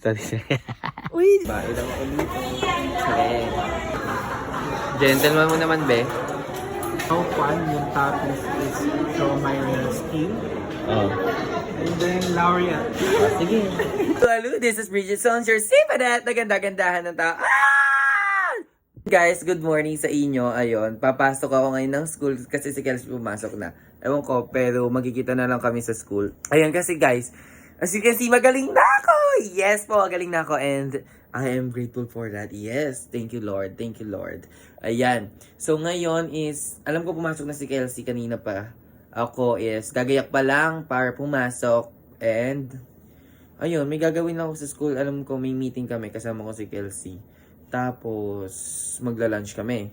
Sorry, sorry. Uy! Bae lang ako dito. Sorry. Gentleman mo naman, be. How fun yung toppings is siomay skin. Oh. And then laureate. Sige. Hello, this is Bridget Sons, your sipadat na ganda-gandahan ng tao. Ah! Guys, good morning sa inyo. Ayun, papasok ako ngayon ng school kasi si Kelsey pumasok na. Ewan ko, pero magkikita na lang kami sa school. Ayun, kasi guys, as you can see, magaling na ako! Yes po, magaling na ako and I am grateful for that. Yes, thank you Lord, thank you Lord. Ayan, so ngayon is, alam ko pumasok na si Kelsey kanina pa. Ako is, gagayak pa lang para pumasok and Ayun, may gagawin lang ako sa school. Alam ko may meeting kami kasama ko si Kelsey. Tapos, magla-lunch kami.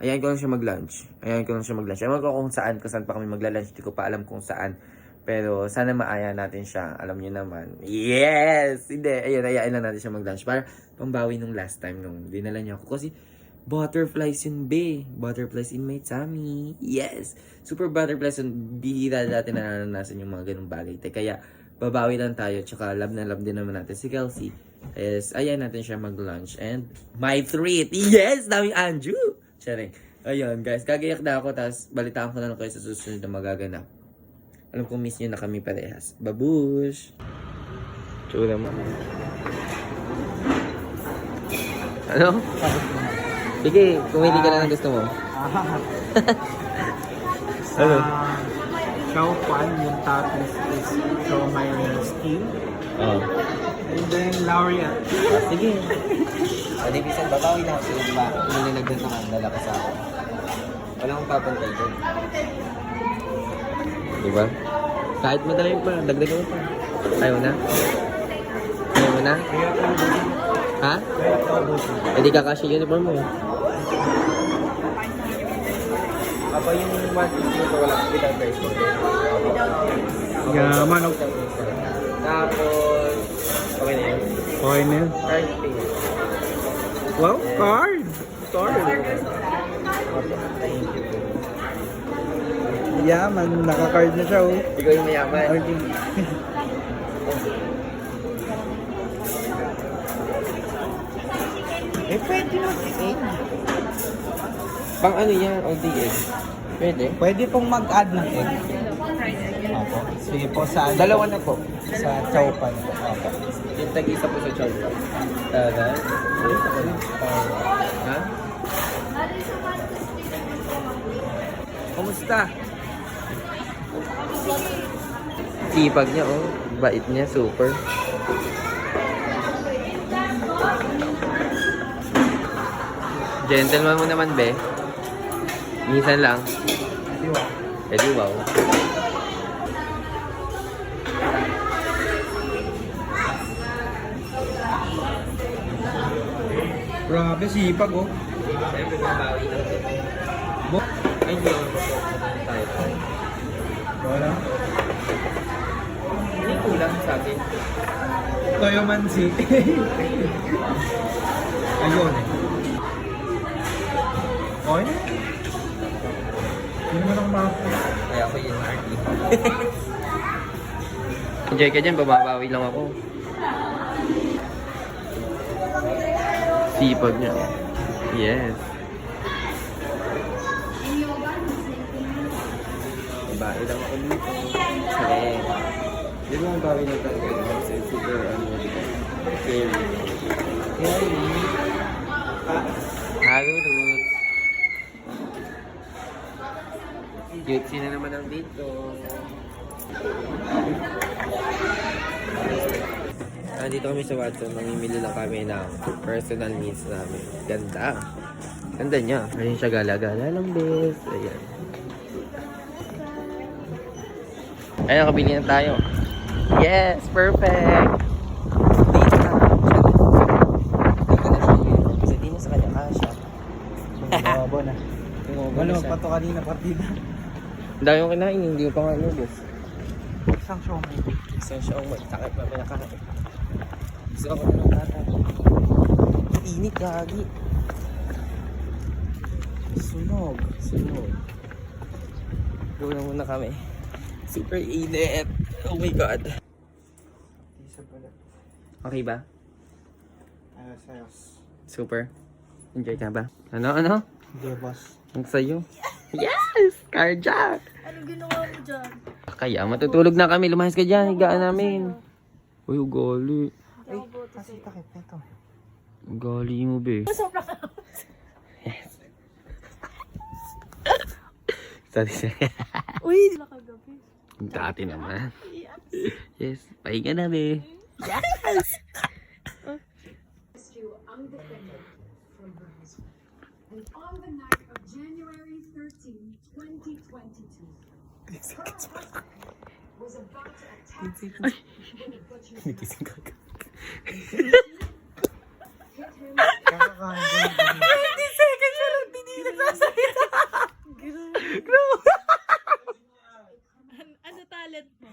Ayan ko lang siya mag-lunch. Ayan ko lang siya mag-lunch. Alam ko kung saan, kung saan pa kami magla-lunch. Hindi ko pa alam kung saan. Pero sana maaya natin siya. Alam niyo naman. Yes! Hindi. Ayun, ayain lang natin siya mag-lunch. Para pambawi nung last time nung dinala niya ako. Kasi butterflies yun, be. Butterflies in my tummy. Yes! Super butterflies yun. Bihira na naranasan yung mga ganung bagay. Te, Kaya, babawi lang tayo. Tsaka love na love din naman natin si Kelsey. Is, ayan natin siya mag-lunch. And my treat. Yes! Daming Anju! Charing. Ayun, guys. Kagayak na ako. Tapos, balitaan ko na lang kayo sa susunod na magaganap. Alam kong miss nyo na kami parehas. Babush! Tsura mo. Ano? Sige, kumili ka na ng gusto mo. Sa chow fan yung toppings is siomay skin. Oo. And then laureate. Ah, sige. O, di bisan, babawi na ako sa iba. Kung nilagdan na ang dala ka sa akin. Wala akong papantay doon. Diba? Kahit madami pa, dagdagan mo pa. Ayaw na? Ayaw mo na? Ha? Kaya ito ang buti. Eh di kakasya uniform mo. Aba yung piece nito wala without guys. Yaman o. Tapos, okay na yun. Okay na yun. Card pay. Wow, card! Card! Thank you. Yaman, naka-card na siya oh. Ikaw yung mayaman. Okay. Eh, pwede mag-egg. Pang ano yan, ODS? Pwede? Pwede pong mag-add ng egg. Opo. Sige po sa Dalawa na po. sa chowpan. Opo. Yung tag-isa po sa Cholpa. Tada. Ha? Kumusta? Sipag niya, oh. Bait niya, super. Gentleman mo naman, be. Minsan lang. Eh di wow. Grabe, sipag oh. Siyempre, lang Ay, yun. Tayo. Wala. Hindi kulang sa akin. Toyo Mansi. Ayun. Okay na. Hindi naman ako makakuha. Kaya ako yun, Marty. Enjoy ka dyan, bababawi lang ako. Sipag niya. Yes. Babae lang ako dito. Kaya, di ba ang bawi lang talaga? Kasi super, ano, scary. Ruth. Cute sina naman ang dito. Nandito kami sa Watson, mamimili lang kami ng personal needs namin. Ganda. Ganda niya. Ayun siya gala-gala lang, bes. Ayan. Ayun, nakabili na tayo. Yes! Perfect! Na. Na. Kasi di na sa kanya kasha. Bobo na. Ano, na siya. pato kanina partida. Ang dami yung kinain, hindi ko pa nga inubos. Isang siomay. Isang siya ang magtakip pa pinakain. Gusto ako na ng bata. Init, gagi. Sunog. Sunog. Na muna kami. Super init. Oh my God. Isa pala. Okay ba? Ayos, ayos. Super. Enjoy ka ba? Ano, ano? Hindi, boss. Ang sayo. Yes! Carjack! Anong ginawa mo dyan? Kaya matutulog na kami. Lumahis ka dyan. Higaan namin. Uy, ugali. Ay, Kasi takip nito. Ugali mo, be. Sobrang Sorry, sorry. Uy, kagabi. Dati naman. Yes. Yes. Pahinga na, be. And on the night of January 13, 2022, her husband was about to attack her with a butcher's knife. Hit him Kakakain ko lang. 20 seconds siya lang hindi nagsasalita. ano talent mo?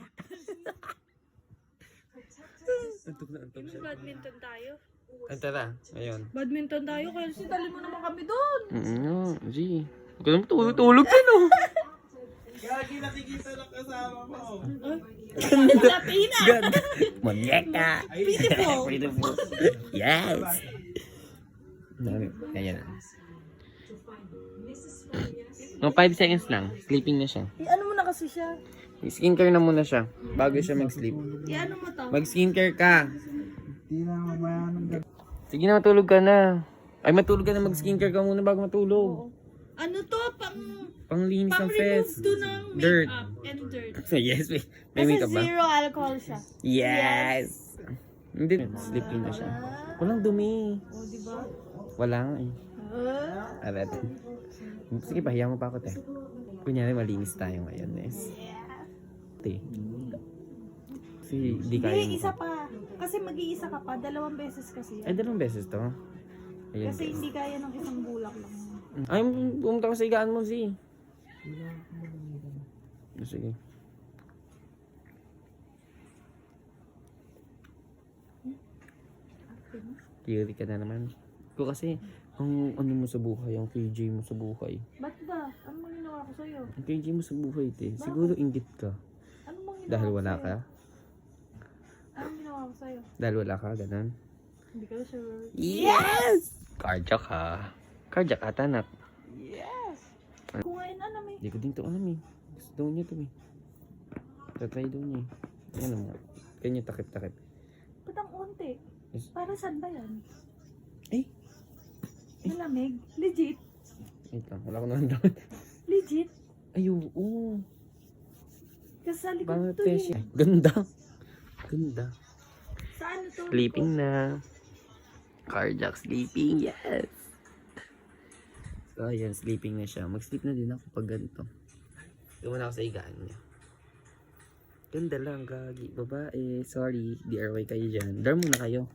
Antok na antok siya. Badminton tayo. Ang tara. Ayun. Badminton tayo, kaya dali mo naman kami doon. Mm, G. Huwag ka naman tulog, tulog ka no. Gagi, nakikita ng kasama mo. Latina! Ganda. Monyeka. Beautiful! Beautiful. Yes. Ayan na. Mga 5 seconds lang. Sleeping na siya. I-ano mo na kasi siya? Skincare na muna siya. Bago siya mag-sleep. I-ano mo to? Mag-skincare ka. Sige na, matulog ka na. Ay, matulog ka na. Mag-skincare ka muna bago matulog. Ano to? Pang... Panglinis ng face. to ng Dirt. makeup and dirt. yes, may, may Kasi makeup ba? zero alcohol siya. Yes! Hindi, sleeping na siya. Walang dumi. O, oh, di ba? Wala nga eh. Uh, Arat. Sige, pahiya mo pa ako, te. Kunyari, malinis tayo ngayon, Nes. Te. Kasi, di kaya Hindi, mo isa pa. Kasi mag-iisa ka pa. Dalawang beses kasi. Ay, dalawang beses to. Ayan, Kasi hindi kaya ng isang bulak lang. Ay, pumunta ko sa higaan mo, si. Sige. Theory ka na naman. Ko kasi, ang ano mo sa buhay, ang KJ mo sa buhay. Ba't ba? Ano mang ginawa ko sa'yo? Ang KJ mo sa buhay, te. Siguro inggit ka. Dahil wala ka. Anong ginawa ko sa'yo? Dahil wala ka, ganun. Hindi ka sure. Yes! Cardiac ka. Cardiac ka, tanak. Yes! Kumain na namin. Hindi ko din to alam eh. Gusto daw niya to eh. Tatry daw niya eh. Ano nga. Kanya takip-takip. Ba't ang unti? Yes. Para saan ba yan? Eh. Malamig? Legit? Wait lang. Wala ko naman doon. Legit? Ay, oo. Kasi sa likod Bakit to eh. Ganda. Ganda. Sa ano to? Sleeping na. Cardiac sleeping. Yes. So, ayan. Sleeping na siya. Mag-sleep na din ako pag ganito. Tuwan ako sa higaan niya. Ganda lang, gagi. Babae. Sorry. DRY kayo dyan. Dorm muna kayo.